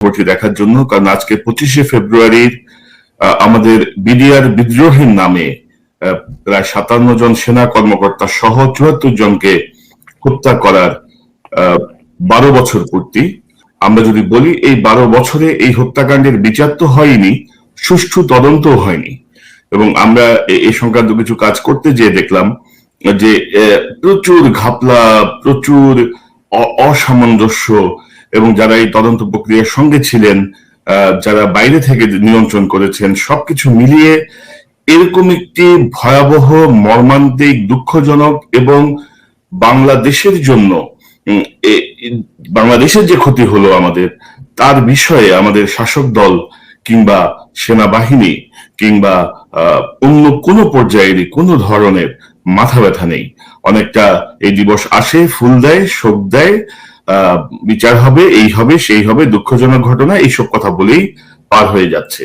খবরটি দেখার জন্য, কারণ আজকে পঁচিশে ফেব্রুয়ারির আমাদের বিডিআর বিদ্রোহের নামে প্রায় সাতান্ন জন সেনা কর্মকর্তা সহ চুয়াত্তর জনকে হত্যা করার বারো বছর পূর্তি। আমরা যদি বলি, এই বারো বছরে এই হত্যাকাণ্ডের বিচার তো হয়নি, সুষ্ঠু তদন্তও হয়নি। এবং আমরা এই সংক্রান্ত কিছু কাজ করতে যেয়ে দেখলাম যে প্রচুর ঘাপলা, প্রচুর অসামঞ্জস্য এবং যারা এই তদন্ত প্রক্রিয়ার সঙ্গে ছিলেন যারা বাইরে থেকে নিয়ন্ত্রণ করেছেন, সবকিছু মিলিয়ে এরকম একটি ভয়াবহ, মর্মান্তিক, দুঃখজনক এবং বাংলাদেশের জন্য বাংলাদেশের যে ক্ষতি হলো আমাদের, তার বিষয়ে আমাদের শাসক দল কিংবা সেনাবাহিনী কিংবা অন্য কোনো পর্যায়েরই কোনো ধরনের মাথা ব্যথা নেই। অনেকটা এই দিবস আসে, ফুল দেয়, শোক দেয় বিচার হবে, এই হবে, সেই হবে, দুঃখজনক ঘটনা, এইসব কথা বলেই পার হয়ে যাচ্ছে।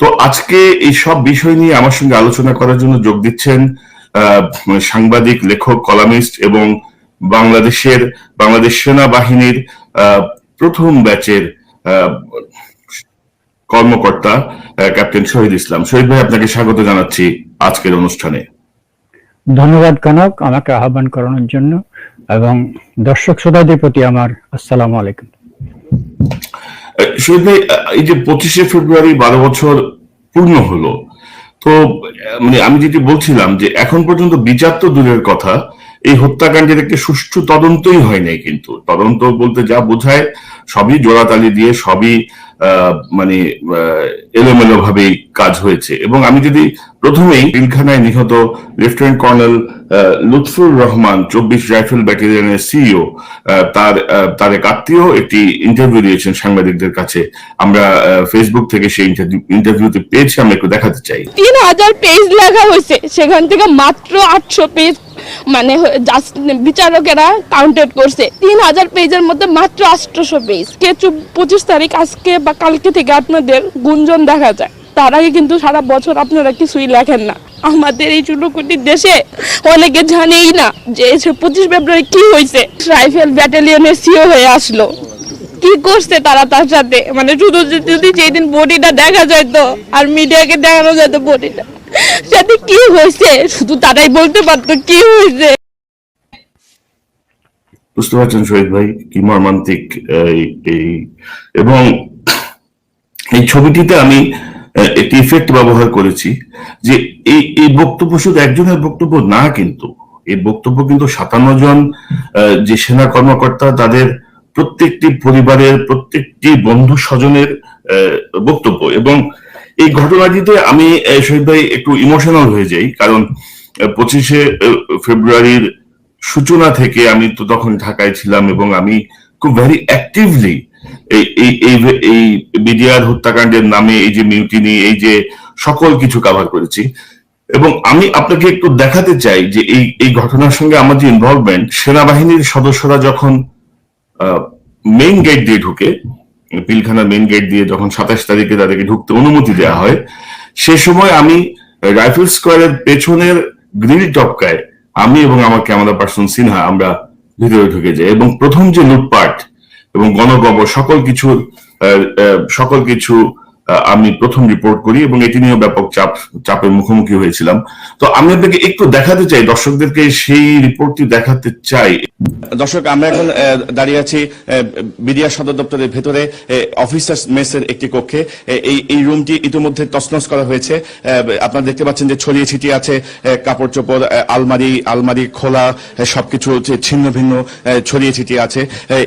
তো আজকে এই সব বিষয় নিয়ে আমার সঙ্গে আলোচনা করার জন্য যোগ দিচ্ছেন সাংবাদিক, লেখক, কলামিস্ট এবং বাংলাদেশের, বাংলাদেশ সেনাবাহিনীর প্রথম ব্যাচের কর্মকর্তা ক্যাপ্টেন শহীদ ইসলাম। শহীদ ভাই, আপনাকে স্বাগত জানাচ্ছি আজকের অনুষ্ঠানে। ধন্যবাদ কনক, আমাকে আহ্বান করানোর জন্য এবং দর্শক শ্রোতাদের প্রতি আমার আসসালামু আলাইকুম। শহীদ এই যে পঁচিশে ফেব্রুয়ারি বারো বছর পূর্ণ হলো, তো মানে আমি যেটি বলছিলাম যে এখন পর্যন্ত বিচার তো দূরের কথা, এই হত্যাকাণ্ডের একটি সুষ্ঠু তদন্তই হয় নাই কিন্তু। তদন্ত বলতে যা বোঝায়, সবই জোড়াতালি দিয়ে, সবই মানে এলোমেলো ভাবেই কাজ হয়েছে। এবং আমি যদি প্রথমেই পিলখানায় নিহত লেফটেন্যান্ট কর্নেল লুৎফুর রহমান চব্বিশ রাইফেল ব্যাটালিয়নের সিইও তার আহ, তার এক আত্মীয় একটি ইন্টারভিউ দিয়েছেন সাংবাদিকদের কাছে। আমরা ফেসবুক থেকে সেই ইন্টারভিউতে পেয়েছি আমরা একটু দেখাতে চাই। তিন হাজার পেজ লেখা হয়েছে সেখান থেকে মাত্র আটশো পেজ মানে বিচারকেরা কাউন্টেড করছে। তিন হাজার পেজের মধ্যে মাত্র আটশোশো পেজ। কে পঁচিশ তারিখ, আজকে বা কালকে থেকে আপনাদের গুঞ্জন দেখা যায়। তার আগে কিন্তু সারা বছর আপনারা কিছুই লেখেন না। আমাদের এই চুলোকুটির দেশে অনেকে জানেই না যে পঁচিশ ফেব্রুয়ারি কি হয়েছে। রাইফেল ব্যাটালিয়নের সিও হয়ে আসলো। কি করছে তারা তার সাথে? মানে শুধু যদি যেদিন বডিটা দেখা যায় তো, আর মিডিয়াকে দেখানো যায় তো বডিটা। সাথে কি হয়েছে? শুধু তারাই বলতে পারতো কি হয়েছে। বুঝতে পারছেন শহীদ ভাই, কি মর্মান্তিক এই- এবং এই ছবিটিতে আমি একটি ইফেক্ট ব্যবহার করেছি যে এই এই বক্তব্য শুধু একজনের বক্তব্য না কিন্তু, এই বক্তব্য কিন্তু সাতান্ন জন যে সেনা কর্মকর্তা, তাদের প্রত্যেকটি পরিবারের প্রত্যেকটি বন্ধু স্বজনের বক্তব্য এবং এই ঘটনাটিতে আমি শহীদ ভাই, একটু ইমোশনাল হয়ে যাই। কারণ পঁচিশে ফেব্রুয়ারির সূচনা থেকে আমি তো তখন ঢাকায় ছিলাম এবং আমি খুব ভেরি অ্যাক্টিভলি এই এই এই হত্যাকাণ্ডের নামে এই যে মিউটিনি এই যে সকল কিছু কাভার করেছি। এবং আমি আপনাকে একটু দেখাতে চাই যে এই এই ঘটনার সঙ্গে আমার যে ইনভলভমেন্ট সেনাবাহিনীর সদস্যরা যখন মেইন গেট দিয়ে ঢুকে পিলখানা মেন গেট দিয়ে যখন সাতাশ তারিখে তাদেরকে ঢুকতে অনুমতি দেওয়া হয়, সে সময় আমি রাইফেল স্কোয়ারের পেছনের গ্রিল টপকায় আমি এবং আমার ক্যামেরা পার্সন সিনহা, আমরা ভিতরে ঢুকে যাই এবং প্রথম যে লুটপাট এবং গণগব সকল কিছু সকল কিছু আমি প্রথম রিপোর্ট করি এবং এটি নিয়েও ব্যাপক চাপ, চাপের মুখোমুখি হয়েছিলাম। তো আমি আপনাকে একটু দেখাতে চাই, দর্শকদেরকে সেই রিপোর্টটি দেখাতে চাই। দর্শক, আমরা এখন দাঁড়িয়ে আছি বিডিআর সদর দপ্তরের ভেতরে অফিসার্স মেসের একটি কক্ষে। এই এই রুমটি ইতিমধ্যে তছনছ করা হয়েছে। আপনারা দেখতে পাচ্ছেন যে ছড়িয়ে ছিটিয়ে আছে কাপড় চোপড় আলমারি আলমারি খোলা সবকিছু ছিন্ন ভিন্ন ছড়িয়ে ছিটিয়ে আছে।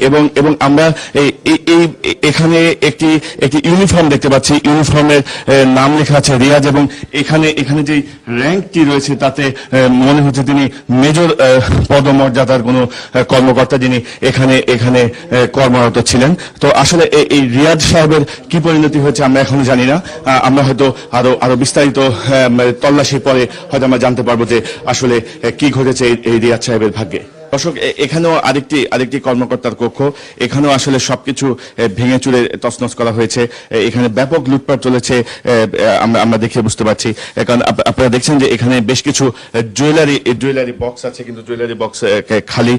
এবং এবং আমরা এই এখানে একটি একটি ইউনিফর্ম দেখতে পাচ্ছি। ইউনিফর্মের নাম লেখা আছে রিয়াজ এবং এখানে এখানে যে র্যাঙ্কটি রয়েছে তাতে মনে হচ্ছে তিনি মেজর পদমর্যাদার কোনো কর্মকর্তা যিনি এখানে এখানে কর্মরত ছিলেন। তো আসলে এই- রিয়াজ সাহেবের কি পরিণতি হয়েছে আমরা এখনও জানি না। আমরা হয়তো আরও আরও বিস্তারিত তল্লাশির পরে হয়তো আমরা জানতে পারব যে আসলে কি ঘটেছে এই রিয়াজ সাহেবের ভাগ্যে। দর্শক এখানেও আরেকটি আরেকটি কর্মকর্তার কক্ষ। এখানেও আসলে সবকিছু ভেঙে চুরে তছনছ করা হয়েছে। এখানে ব্যাপক লুটপাট চলেছে আমরা আমরা দেখে বুঝতে পারছি। কারণ আপনারা দেখছেন যে এখানে বেশ কিছু জুয়েলারি জুয়েলারি বক্স আছে, কিন্তু জুয়েলারি বক্স খালি।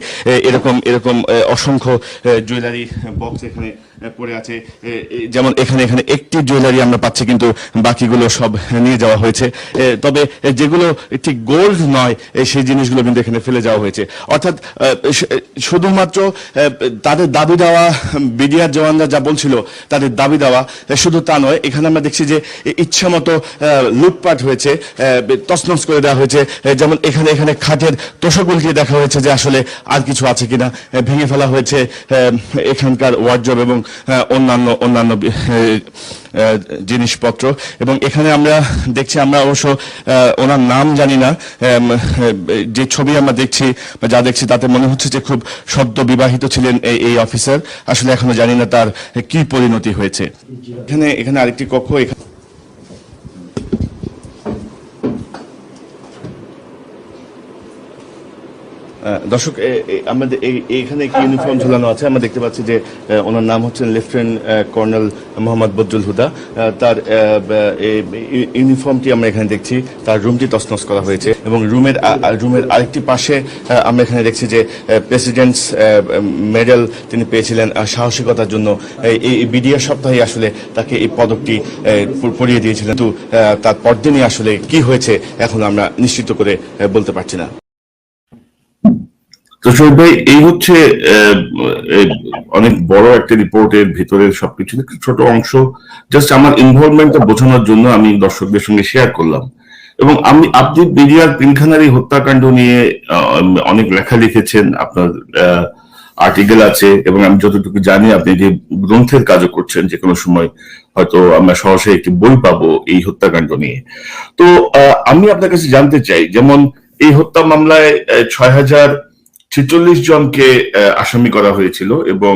এরকম এরকম অসংখ্য জুয়েলারি বক্স এখানে পড়ে আছে। যেমন এখানে এখানে একটি জুয়েলারি আমরা পাচ্ছি, কিন্তু বাকিগুলো সব নিয়ে যাওয়া হয়েছে। তবে যেগুলো ঠিক গোল্ড নয় সেই জিনিসগুলো কিন্তু এখানে ফেলে যাওয়া হয়েছে। অর্থাৎ শুধুমাত্র তাদের দাবি দেওয়া, বিডিআর জওয়ানরা যা বলছিল, তাদের দাবি দেওয়া শুধু তা নয়, এখানে আমরা দেখছি যে ইচ্ছা মতো লুটপাট হয়েছে তছনছ করে দেওয়া হয়েছে যেমন এখানে এখানে খাটের তোষক উল্টিয়ে দেখা হয়েছে যে আসলে আর কিছু আছে কিনা ভেঙে ফেলা হয়েছে এখানকার ওয়ার্ডজব এবং অন্যান্য অন্যান্য জিনিসপত্র। এবং এখানে আমরা দেখছি, আমরা অবশ্য ওনার নাম জানি না। যে ছবি আমরা দেখছি বা যা দেখছি, তাতে মনে হচ্ছে যে খুব সদ্য বিবাহিত ছিলেন এই অফিসার। আসলে এখনও জানি না তার কি পরিণতি হয়েছে। এখানে এখানে আরেকটি কক্ষ, এখানে দর্শক আমাদের এই- এইখানে একটি ইউনিফর্ম ঝুলানো আছে। আমরা দেখতে পাচ্ছি যে ওনার নাম হচ্ছেন লেফটেন্যান্ট কর্নেল মোহাম্মদ বদরুল হুদা। তার ইউনিফর্মটি আমরা এখানে দেখছি। তার রুমটি তছনছ করা হয়েছে এবং রুমের রুমের আরেকটি পাশে আমরা এখানে দেখছি যে প্রেসিডেন্টস মেডেল তিনি পেয়েছিলেন সাহসিকতার জন্য। এই- বিডিআর সপ্তাহে আসলে তাকে এই পদকটি পরিয়ে দিয়েছিলেন। কিন্তু তার পরদিনই আসলে কি হয়েছে, এখন আমরা নিশ্চিত করে বলতে পারছি না। তো ভাই, এই হচ্ছে অনেক বড় একটা রিপোর্টের ভিতরের সবকিছু ছোট অংশ জাস্ট আমার ইনভলভমেন্টটা বোঝানোর জন্য আমি দর্শকদের সঙ্গে শেয়ার করলাম। এবং আমি, আপনি বিডিআর পিলখানার এই হত্যাকাণ্ড নিয়ে অনেক লেখা লিখেছেন, আপনার আর্টিকেল আছে, এবং আমি যতটুকু জানি, আপনি যে গ্রন্থের কাজও করছেন, যে কোনো সময় হয়তো আমরা সরাসরি একটি বই পাবো এই হত্যাকাণ্ড নিয়ে। তো আমি আপনার কাছে জানতে চাই, যেমন এই হত্যা মামলায় ছয় হাজার ছেচল্লিশ জনকে আসামি করা হয়েছিল এবং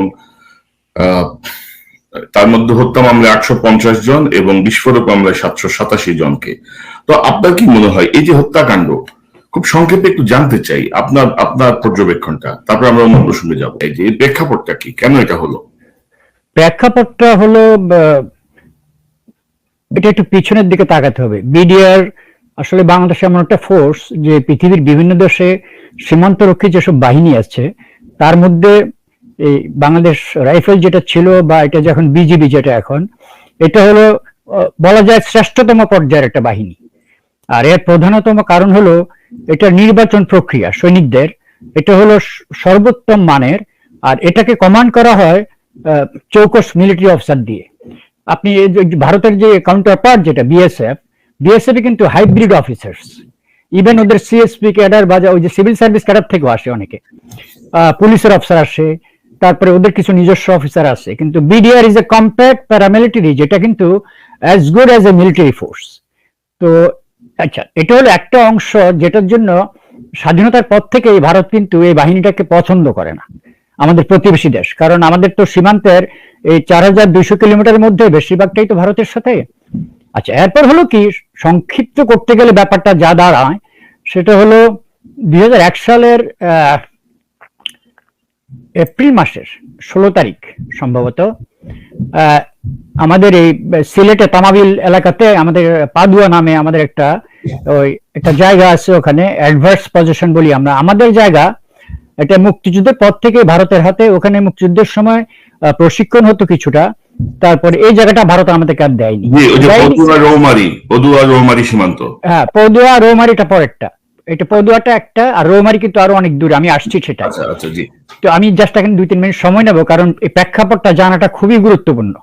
তার মধ্যে হত্যা মামলায় আটশো পঞ্চাশ জন এবং বিস্ফোরক মামলায় সাতশো সাতাশি জনকে। তো আপনার কি মনে হয়, এই যে হত্যাকাণ্ড, খুব সংক্ষেপে একটু জানতে চাই আপনার আপনার পর্যবেক্ষণটা। তারপর আমরা অন্য প্রসঙ্গে যাব। এই যে প্রেক্ষাপটটা কি? কেন এটা হলো? প্রেক্ষাপটটা হলো এটা একটু পিছনের দিকে তাকাতে হবে। বিডিআর আসলে বাংলাদেশ এমন একটা ফোর্স যে পৃথিবীর বিভিন্ন দেশে সীমান্তরক্ষী যেসব বাহিনী আছে, তার মধ্যে এই বাংলাদেশ রাইফেল যেটা ছিল বা এটা যখন বিজিবি যেটা এখন, এটা হলো বলা যায় শ্রেষ্ঠতম পর্যায়ের একটা বাহিনী। আর এর প্রধানতম কারণ হলো এটা নির্বাচন প্রক্রিয়া, সৈনিকদের। এটা হলো সর্বোত্তম মানের, আর এটাকে কমান্ড করা হয় চৌকস মিলিটারি অফিসার দিয়ে। আপনি ভারতের যে কাউন্টার পার্ট যেটা বিএসএফ বিএসএফ কিন্তু হাইব্রিড অফিসার্স ইভেন ওদের সিএসপি ক্যাডার বা ওই যে সিভিল সার্ভিস ক্যাডার থেকেও আসে অনেকে। পুলিশের অফিসার আসে, তারপরে ওদের কিছু নিজস্ব অফিসার আছে কিন্তু BDR is a compact paramilitary যেটা কিন্তু as good as a military force তো আচ্ছা এটা হলো একটা অংশ যেটার জন্য স্বাধীনতার পর থেকে ভারত কিন্তু এই বাহিনীটাকে পছন্দ করে না। আমাদের প্রতিবেশী দেশ। কারণ আমাদের তো সীমান্তের এই চার হাজার দুইশো কিলোমিটারের মধ্যে বেশিরভাগটাই তো ভারতের সাথে। আচ্ছা এরপর হলো কি সংক্ষিপ্ত করতে গেলে ব্যাপারটা যা দাঁড়ায়, সেটা হলো দুই হাজার এক সালের এপ্রিল মাসের ষোলো তারিখ সম্ভবত আমাদের এই সিলেটে তামাবিল এলাকাতে আমাদের পাদুয়া নামে আমাদের একটা ওই একটা জায়গা আছে ওখানে অ্যাডভার্স পজিশন বলি আমরা। আমাদের জায়গা এটা মুক্তিযুদ্ধের পর থেকে ভারতের হাতে, ওখানে মুক্তিযুদ্ধের সময় প্রশিক্ষণ হতো কিছুটা। তারপরে এই জায়গাটা ভারত আমাদেরকে আর দেয়নি। রৌমারি পদুয়া রৌমারি সীমান্ত। হ্যাঁ পদুয়া রৌমারিটা পরেরটা। এটা পদুয়াটা একটা আর রৌমারি কিন্তু আরও অনেক দূরে আমি আসছি সেটা। আচ্ছা আচ্ছা তো আমি জাস্ট এখন দুই তিন মিনিট সময় নেব কারণ এই প্রেক্ষাপটটা জানাটা খুবই গুরুত্বপূর্ণ।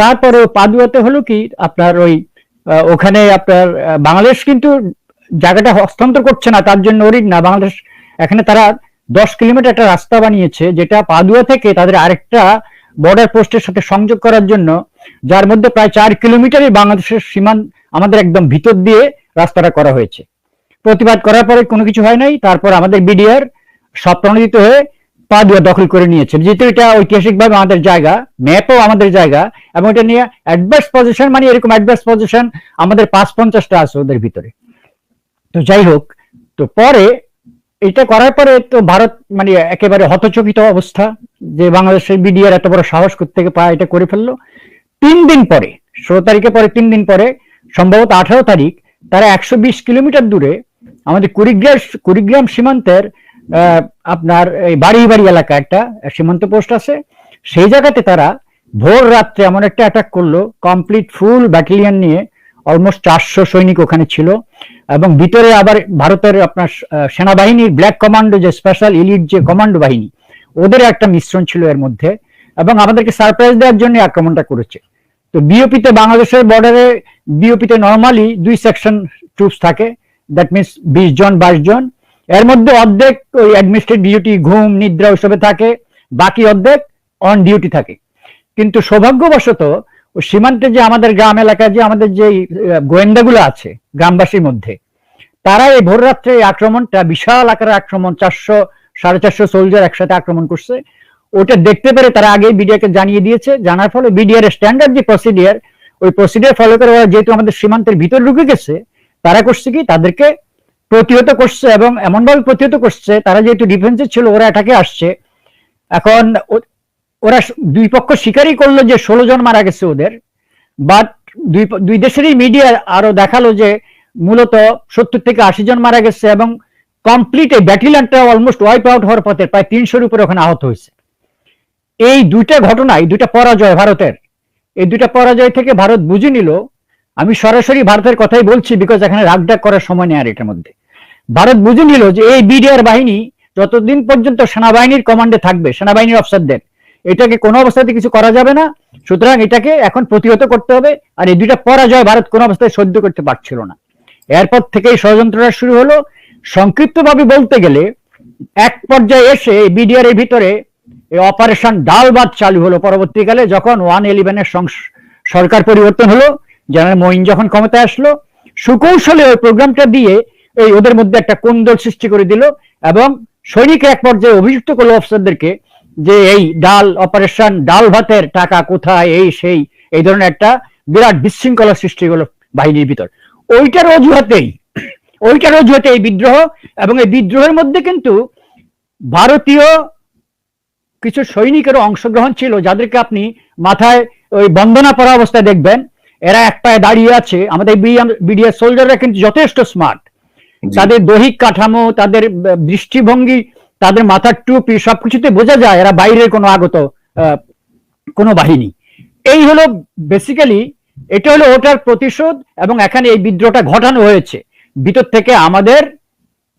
তারপরে পাদুয়াতে হলো কি আপনার ওই ওখানে আপনার বাংলাদেশ কিন্তু জায়গাটা হস্তান্তর করছে না তার জন্য ওরিড না বাংলাদেশ এখানে তারা দশ কিলোমিটার একটা রাস্তা বানিয়েছে যেটা পাদুয়া থেকে তাদের আরেকটা বর্ডার পোস্টের সাথে সংযোগ করার জন্য, যার মধ্যে প্রায় চার কিলোমিটারই বাংলাদেশের সীমান আমাদের একদম ভিতর দিয়ে রাস্তাটা করা হয়েছে। প্রতিবাদ করার পরে কোনো কিছু হয় নাই, তারপর আমাদের বিডিআর স্বপ্রণোদিত হয়ে পা পাদুয়া দখল করে নিয়েছে। যেহেতু এটা ঐতিহাসিকভাবে আমাদের জায়গা ম্যাপও আমাদের জায়গা, এবং এটা নিয়ে অ্যাডভার্স পজিশন মানে এরকম অ্যাডভার্স পজিশন আমাদের পাঁচ পঞ্চাশটা আছে ওদের ভিতরে। তো যাই হোক, তো পরে এটা করার পরে তো ভারত মানে একেবারে হতচকিত অবস্থা যে বাংলাদেশের বিডিআর এত বড় সাহস থেকে পায় এটা করে ফেলল। তিন দিন পরে, ষোলো তারিখে পরে তিন দিন পরে, সম্ভবত আঠারো তারিখ, তারা একশো বিশ কিলোমিটার দূরে আমাদের কুড়িগ্রাম কুড়িগ্রাম সীমান্তের আপনার এই বাড়ি বাড়ি এলাকা একটা সীমান্ত পোস্ট আছে, সেই জায়গাতে তারা ভোর রাত্রে এমন একটা অ্যাটাক করল কমপ্লিট ফুল ব্যাটালিয়ন নিয়ে অলমোস্ট চারশো সৈনিক ওখানে ছিল। এবং ভিতরে আবার ভারতের আপনার সেনাবাহিনীর ব্ল্যাক কমান্ডো যে স্পেশাল ইলিট যে কমান্ডো বাহিনী, ওদের একটা মিশ্রণ ছিল এর মধ্যে এবং আমাদেরকে সারপ্রাইজ দেওয়ার জন্য আক্রমণটা করেছে। তো বিওপিতে বাংলাদেশের বর্ডারে বিওপিতে নর্মালি দুই সেকশন ট্রুপস থাকে দ্যাট মিনস বিশ জন, বাইশ জন। এর মধ্যে অর্ধেক ওই অ্যাডমিনিস্ট্রেটিভ ডিউটি ঘুম, নিদ্রা ওইসবে থাকে, বাকি অর্ধেক অন ডিউটি থাকে। কিন্তু সৌভাগ্যবশত ওই সীমান্তে যে আমাদের গ্রাম এলাকায় যে আমাদের যে গোয়েন্দাগুলো আছে গ্রামবাসীর মধ্যে, তারা এই ভোর রাত্রে আক্রমণটা, বিশাল আকারের আক্রমণ, চারশো, সাড়ে চারশো সোলজার একসাথে আক্রমণ করছে। ওটা দেখতে পেরে তারা আগেই বিডিআরকে জানিয়ে দিয়েছে। জানার ফলে বিডিআর স্ট্যান্ডার্ড যে প্রসিডিয়ার ওই প্রসিডিয়ার ফলো করে ওরা যেহেতু আমাদের সীমান্তের ভিতরে ঢুকে গেছে, তারা করছে কি? তাদেরকে প্রতিহত করছে এবং এমনভাবে প্রতিহত করছে, তারা যেহেতু ডিফেন্সে ছিল, ওরা এটাকে আসছে। এখন ওরা দুই পক্ষ স্বীকারই করল যে ষোলো জন মারা গেছে ওদের বাট দুই দুই দেশেরই মিডিয়া আরও দেখাল যে মূলত সত্তর থেকে আশি জন মারা গেছে এবং কমপ্লিট এই ব্যাটেলিয়ানটা অলমোস্ট ওয়াইপ আউট হওয়ার পথে প্রায় তিনশোর উপরে ওখানে আহত হয়েছে। এই দুইটা ঘটনা এই দুইটা পরাজয় ভারতের, এই দুইটা পরাজয় থেকে ভারত বুঝে নিল, আমি সরাসরি ভারতের কথাই বলছি বিকজ এখানে রাগডাক করার সময় নেই আর এটার মধ্যে। ভারত বুঝে নিল যে এই বিডিআর বাহিনী যতদিন পর্যন্ত সেনাবাহিনীর কমান্ডে থাকবে, সেনাবাহিনীর অফিসারদের এটাকে কোনো অবস্থাতে কিছু করা যাবে না। সুতরাং এটাকে এখন প্রতিহত করতে হবে, আর এই দুইটা পরাজয় ভারত কোনো অবস্থায় সহ্য করতে পারছিল না। এরপর থেকেই ষড়যন্ত্রটা শুরু হলো। সংক্ষিপ্তভাবে বলতে গেলে, এক পর্যায়ে এসে বিডিআর এর ভিতরে অপারেশন ডালবাদ চালু হলো পরবর্তীকালে, যখন ওয়ান ইলেভেনের সরকার পরিবর্তন হলো। জেনারেল মঈন যখন ক্ষমতায় আসলো, সুকৌশলে ওই প্রোগ্রামটা দিয়ে এই ওদের মধ্যে একটা কোন্দল সৃষ্টি করে দিল এবং সৈনিক এক পর্যায়ে অভিযুক্ত করল অফিসারদেরকে যে এই ডাল অপারেশন ডাল ভাতের টাকা কোথায় এই সেই এই ধরনের একটা বিরাট বিশৃঙ্খলা সৃষ্টি হলো বাহিনীর ভিতর। ওইটার অজুহাতেই ওইটার অজুহাতে এই বিদ্রোহ এবং এই বিদ্রোহের মধ্যে কিন্তু ভারতীয় কিছু সৈনিকেরও অংশগ্রহণ ছিল যাদেরকে আপনি মাথায় ওই বন্দনা পরা অবস্থায় দেখবেন। এরা এক পায়ে দাঁড়িয়ে আছে। আমাদের বিডিএস সোলজাররা কিন্তু যথেষ্ট স্মার্ট। তাদের দৈহিক কাঠামো তাদের দৃষ্টিভঙ্গি তাদের মাথার টুপি সবকিছুতে বোঝা যায় এরা বাইরের কোনো আগত কোনো বাহিনী। এই হলো বেসিক্যালি এটা হলো ওটার প্রতিশোধ এবং এখানে এই বিদ্রোহটা ঘটানো হয়েছে। ভিতর থেকে আমাদের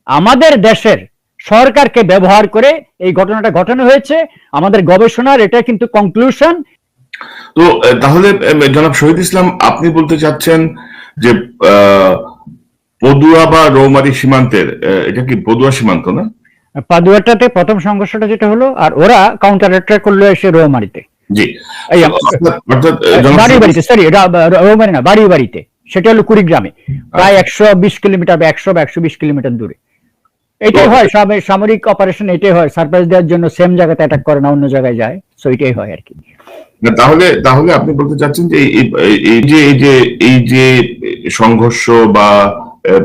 আমাদের দেশের সরকারকে ব্যবহার করে এই ঘটনাটা ঘটানো হয়েছে। আমাদের গবেষণার এটা কিন্তু কনক্লুশন তো তাহলে জনাব শহীদ ইসলাম, আপনি বলতে চাচ্ছেন যে পদুয়া বা রৌমারি সীমান্তের এটা কি পদুয়া সীমান্ত না? পাদুয়াটাতে প্রথম সংঘর্ষটা যেটা হলো আর ওরা কাউন্টার অ্যাটাক করল এসে রৌমারিতে। বাড়ি বাড়িতে সরি রৌমারি না বাড়ি বাড়িতে সেটা হলো কুড়িগ্রামে। প্রায় একশো বিশ কিলোমিটার বা একশো বা একশো বিশ কিলোমিটার দূরে। এটাই হয় সামে- সামরিক অপারেশন এটাই হয় সারপ্রাইজ দেওয়ার জন্য সেম জায়গাতে অ্যাটাক করে না অন্য জায়গায় যায়। সো এটাই হয় আর কি। তাহলে তাহলে আপনি বলতে চাচ্ছেন যে এই- যে এই যে এই যে সংঘর্ষ বা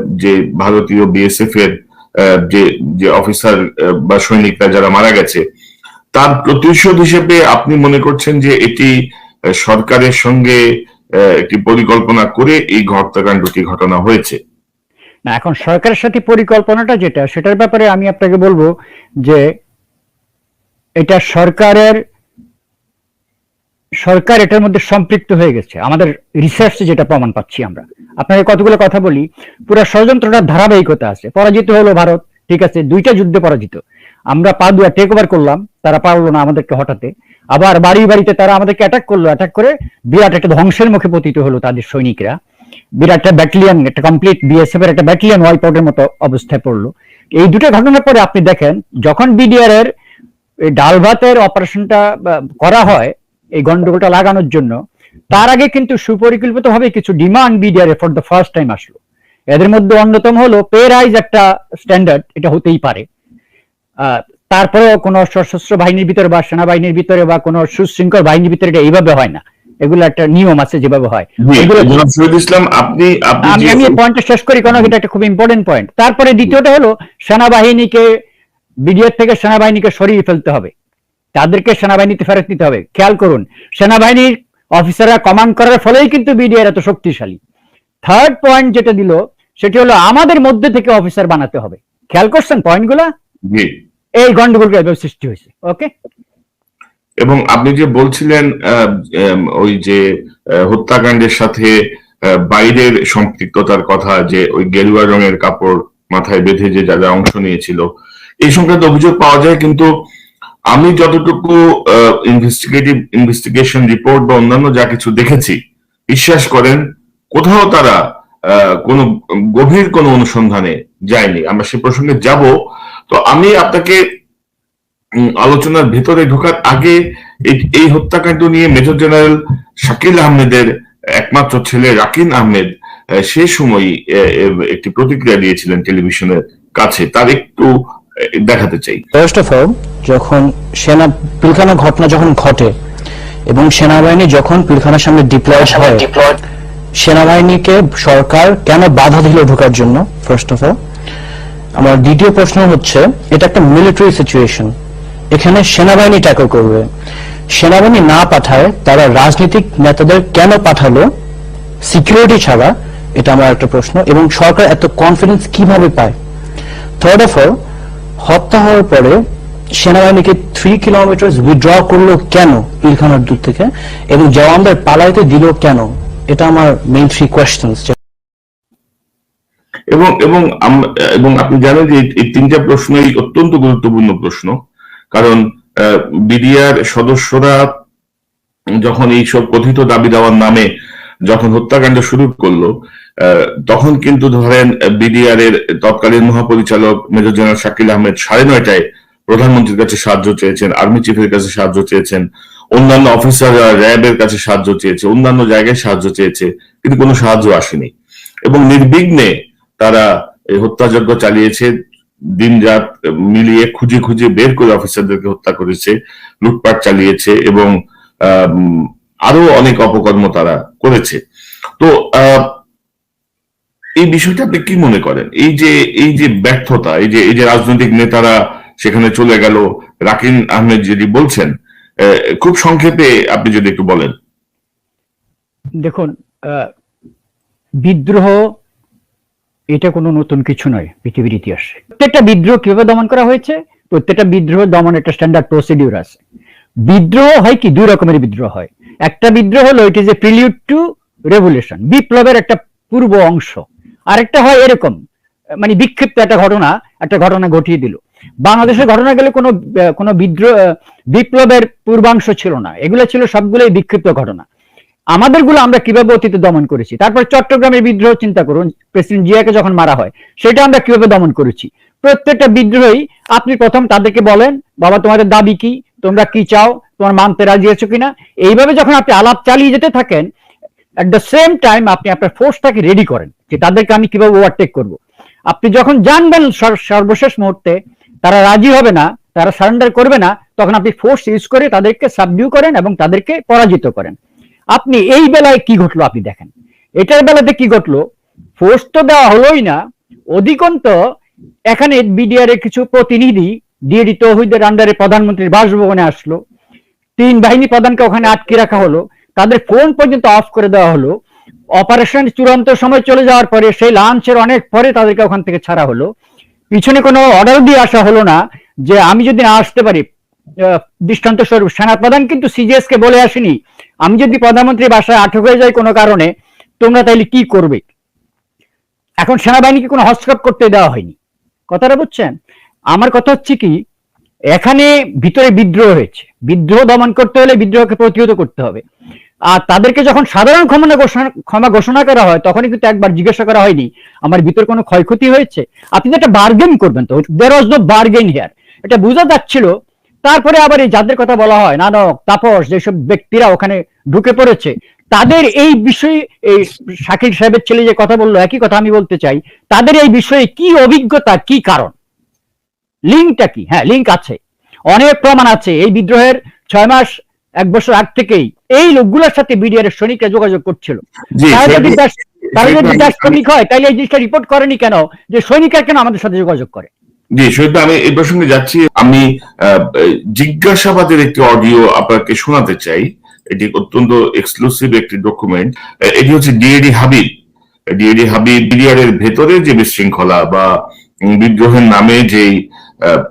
যে ভারতীয় বিএসএফ এর যে যে অফিসার বা সৈনিকরা যারা মারা গেছে, তার প্রতিশোধ হিসেবে আপনি মনে করছেন যে এটি সরকারের সঙ্গে একটি পরিকল্পনা করে এই হত্যাকাণ্ডটি ঘটনা হয়েছে? না, এখন সরকারের সাথে পরিকল্পনাটা যেটা, সেটার ব্যাপারে আমি আপনাকে বলব যে এটা সরকারের সরকার এটার মধ্যে সম্পৃক্ত হয়ে গেছে। আমাদের রিসার্চে যেটা প্রমাণ পাচ্ছি আমরা। আপনাকে কতগুলো কথা বলি, পুরো ষড়যন্ত্রটার ধারাবাহিকতা আছে। পরাজিত হলো ভারত, ঠিক আছে? দুইটা যুদ্ধে পরাজিত। আমরা পা পাদুয়া টেক ওভার করলাম, তারা পারল না আমাদেরকে হঠাতে আবার বাড়ি বাড়িতে তারা আমাদেরকে অ্যাটাক করল অ্যাটাক করে বিরাট একটা ধ্বংসের মুখে পতিত হলো তাদের সৈনিকরা। বিরাট একটা ব্যাটালিয়ন একটা কমপ্লিট বিএসএফ এর একটা ব্যাটালিয়ন ওয়াইপ আউটের মতো অবস্থায় পড়ল। এই দুটো ঘটনার পরে আপনি দেখেন, যখন বিডিআর এর ডাল ভাতের অপারেশনটা করা হয় এই গন্ডগোলটা লাগানোর জন্য তার আগে কিন্তু সুপরিকল্পিত ভাবে কিছু demand BDR for the first time আসলো। এদের মধ্যে অন্যতম হলো পে রাইজ একটা স্ট্যান্ডার্ড এটা হতেই পারে। তারপরেও কোনো সশস্ত্র বাহিনীর ভিতরে বা সেনাবাহিনীর ভিতরে বা কোনো সুশৃঙ্খল বাহিনীর ভিতরে এটা এইভাবে হয় না। এগুলো একটা নিয়ম আছে যেভাবে হয়। ইসলাম আপনি আপনি আমি আমি পয়েন্টটা শেষ করি কারণ এটা একটা খুব ইম্পর্টেন্ট পয়েন্ট তারপরে দ্বিতীয়টা হলো সেনাবাহিনীকে বিডিআর থেকে সেনাবাহিনীকে সরিয়ে ফেলতে হবে। তাদেরকে সেনাবাহিনীতে ফেরত দিতে হবে। খেয়াল করুন সেনাবাহিনীর অফিসাররা কমান্ড করার ফলেই কিন্তু বিডিআর এত শক্তিশালী। থার্ড পয়েন্ট যেটা দিল সেটি হলো আমাদের মধ্যে থেকে অফিসার বানাতে হবে। খেয়াল করছেন পয়েন্টগুলা এই গন্ডগোলটা এভাবে সৃষ্টি হয়েছে ওকে এবং আপনি যে বলছিলেন আহ, ওই যে হত্যাকাণ্ডের সাথে বাইরের সম্পৃক্ততার কথা যে ওই গেরুয়া রঙের কাপড় মাথায় বেঁধে যে যারা অংশ নিয়েছিল এই সংক্রান্ত অভিযোগ পাওয়া যায় কিন্তু আমি যতটুকু ইনভেস্টিগেটিভ ইনভেস্টিগেশন রিপোর্ট বা অন্যান্য যা কিছু দেখেছি বিশ্বাস করেন কোথাও তারা কোনো গভীর কোনো অনুসন্ধানে যায়নি। আমরা সে প্রসঙ্গে যাব। তো আমি আপনাকে আলোচনার ভেতরে ঢোকার আগে এই- হত্যাকাণ্ড নিয়ে মেজর জেনারেল শাকিল আহমেদের একমাত্র ছেলে রাকিন আহমেদ আহ, সে সময় একটি প্রতিক্রিয়া দিয়েছিলেন টেলিভিশনের কাছে। তার একটু দেখাতে চাই। ফার্স্ট অফ অল যখন সেনা পিলখানা ঘটনা যখন ঘটে এবং সেনাবাহিনী যখন পিলখানার সামনে ডিপ্লয়েড হয় সেনাবাহিনীকে সরকার কেন বাধা দিল ঢোকার জন্য? ফার্স্ট অফ অল আমার দ্বিতীয় প্রশ্ন হচ্ছে এটা একটা মিলিটারি সিচুয়েশন এখানে সেনাবাহিনী ট্যাকল করবে। সেনাবাহিনী না পাঠায় তারা রাজনৈতিক নেতাদের কেন পাঠালো? সিকিউরিটি ছাড়া এটা আমার একটা প্রশ্ন। এবং সরকার এত কনফিডেন্স কীভাবে পায়? থার্ড অফ অল হত্যা হওয়ার পরে সেনাবাহিনীকে থ্রি কিলোমিটার উইথড্র করল কেন পিলখানার দূর থেকে? এবং জওয়ানদের পালাইতে দিল কেন? এটা আমার মেইন থ্রি কোয়েশ্চেন্স এবং এবং এবং আপনি জানেন যে এই- তিনটা প্রশ্নই অত্যন্ত গুরুত্বপূর্ণ প্রশ্ন। কারণ বিডিআর সদস্যরা যখন এই সব কথিত দাবি দেওয়ার নামে যখন হত্যাকাণ্ড শুরু করল তখন কিন্তু ধরেন বিডিআর এর তৎকালীন মহাপরিচালক মেজর জেনারেল শাকিল আহমেদ সাড়ে নয়টায় প্রধানমন্ত্রীর কাছে সাহায্য চেয়েছেন আর্মি চিফের কাছে সাহায্য চেয়েছেন, অন্যান্য অফিসাররা র্যাবের কাছে সাহায্য চেয়েছে, অন্যান্য জায়গায় সাহায্য চেয়েছে, কিন্তু কোনো সাহায্য আসেনি। এবং নির্বিঘ্নে তারা এই হত্যাযজ্ঞ চালিয়েছে দিন রাত মিলিয়ে খুঁজে খুঁজে বের করে অফিসারদেরকে হত্যা করেছে, লুটপাট চালিয়েছে এবং আরও অনেক অপকর্ম তারা করেছে। তো এই বিষয়টা আপনি কি মনে করেন? এই যে এই যে ব্যর্থতা, এই যে এই যে রাজনৈতিক নেতারা সেখানে চলে গেল রাকিন আহমেদ যদি বলছেন খুব সংক্ষেপে আপনি যদি একটু বলেন। দেখুন বিদ্রোহ এটা কোনো নতুন কিছু নয় পৃথিবীর ইতিহাসে। প্রত্যেকটা বিদ্রোহ কীভাবে দমন করা হয়েছে? প্রত্যেকটা বিদ্রোহ দমন একটা স্ট্যান্ডার্ড প্রসিডিউর আছে। বিদ্রোহ হয় কি? দুই রকমের বিদ্রোহ হয়। একটা বিদ্রোহ হলো it is a prelude to revolution বিপ্লবের একটা পূর্ব অংশ। আরেকটা হয় এরকম মানে বিক্ষিপ্ত একটা ঘটনা একটা ঘটনা ঘটিয়ে দিল। বাংলাদেশের ঘটনা গেলে কোনো কোনো বিদ্রোহ বিপ্লবের পূর্বাংশ ছিল না। এগুলো ছিল সবগুলোই বিক্ষিপ্ত ঘটনা। আমাদেরগুলো আমরা কীভাবে অতীতে দমন করেছি? তারপর চট্টগ্রামের বিদ্রোহ চিন্তা করুন, প্রেসিডেন্ট জিয়াকে যখন মারা হয়, সেটা আমরা কীভাবে দমন করেছি? প্রত্যেকটা বিদ্রোহী, আপনি প্রথম তাদেরকে বলেন, বাবা, তোমাদের দাবি কি? তোমরা কি চাও? তোমার মানতে রাজি আছো কিনা? এইভাবে যখন আপনি আলাপ চালিয়ে যেতে থাকেন এট দ্য সেম টাইম আপনি আপনার ফোর্সটাকে রেডি করেন যে তাদেরকে আমি কীভাবে ওভারটেক করব। আপনি যখন জানবেন সর- সর্বশেষ মুহূর্তে তারা রাজি হবে না, তারা সারেন্ডার করবে না, তখন আপনি ফোর্স ইউজ করে তাদেরকে সাবডিউ করেন এবং তাদেরকে পরাজিত করেন। আপনি এই বেলায় কি ঘটলো আপনি দেখেন। এটার বেলাতে কি ঘটলো? ফোর্স তো দেওয়া হলোই না, অধিকন্ত এখানে বিডিআর এর কিছু প্রতিনিধি ডিএডি তৌহিদের আন্ডারে প্রধানমন্ত্রীর বাসভবনে আসলো। তিন বাহিনী প্রধানকে ওখানে আটকে রাখা হলো। তাদের ফোন পর্যন্ত অফ করে দেওয়া হলো। অপারেশন চূড়ান্ত সময় চলে যাওয়ার পরে সেই লাঞ্চের অনেক পরে তাদেরকে ওখান থেকে ছাড়া হলো। পিছনে কোনো অর্ডার দিয়ে আসা হলো না যে আমি যদি না আসতে পারি দৃষ্টান্ত স্বরূপ সেনাপ্রধান কিন্তু সিজিএস কে বলে আসেনি। আমি যদি প্রধানমন্ত্রী বাসায় আটক হয়ে যাই কোনো কারণে, তোমরা তাইলে কি করবে? এখন সেনাবাহিনীকে কোনো হস্তক্ষেপ করতে দেওয়া হয়নি। কথাটা বুঝছেন? আমার কথা হচ্ছে কি, এখানে ভিতরে বিদ্রোহ হয়েছে। বিদ্রোহ দমন করতে হলে বিদ্রোহকে প্রতিহত করতে হবে। আর তাদেরকে যখন সাধারণ ক্ষমা ঘোষণা ক্ষমা ঘোষণা করা হয়, তখনই কিন্তু একবার জিজ্ঞাসা করা হয়নি, আমার ভিতর কোনো ক্ষয়ক্ষতি হয়েছে? আপনি তো একটা বার্গেন করবেন তো there was no bargain here এটা বোঝা যাচ্ছিল, তারপরে আবার এই যাদের কথা বলা হয়, নানক, তাপস, যেসব ব্যক্তিরা ওখানে ঢুকে পড়েছে, তাদের এই বিষয়ে, এই শাকিল সাহেবের ছেলে যে কথা বলল, একই কথা আমি বলতে চাই, তাদের এই বিষয়ে কি অভিজ্ঞতা, কি কারণ? লিঙ্কটা কি? হ্যাঁ লিঙ্ক আছে। অনেক প্রমাণ আছে। এই বিদ্রোহের ছয় মাস, এক বছর আগ থেকেই এই লোকগুলোর সাথে বিডিআর এর সৈনিকরা যোগাযোগ করছিল। তারা যদি তারা যদি শ্রমিক হয় তাহলে এই জিনিসটা রিপোর্ট করেনি কেন? যে সৈনিকরা কেন আমাদের সাথে যোগাযোগ করে? জি শহীদ আমি এই প্রসঙ্গে যাচ্ছি। আমি জিজ্ঞাসাবাদের একটি অডিও আপনাকে শোনাতে চাই। এটি অত্যন্ত এক্সক্লুসিভ একটি ডকুমেন্ট এটি হচ্ছে DAD Habib DAD Habib BDR এর ভেতরে যে বিশৃঙ্খলা বা বিদ্রোহের নামে যে আহ,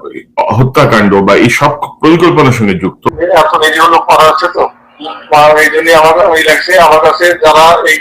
হত্যাকাণ্ড বা এই সব পরিকল্পনার সঙ্গে যুক্ত। এত এগুলো করা আছে তো। এই জন্য আমার ওই লাগছে আমার কাছে যারা এই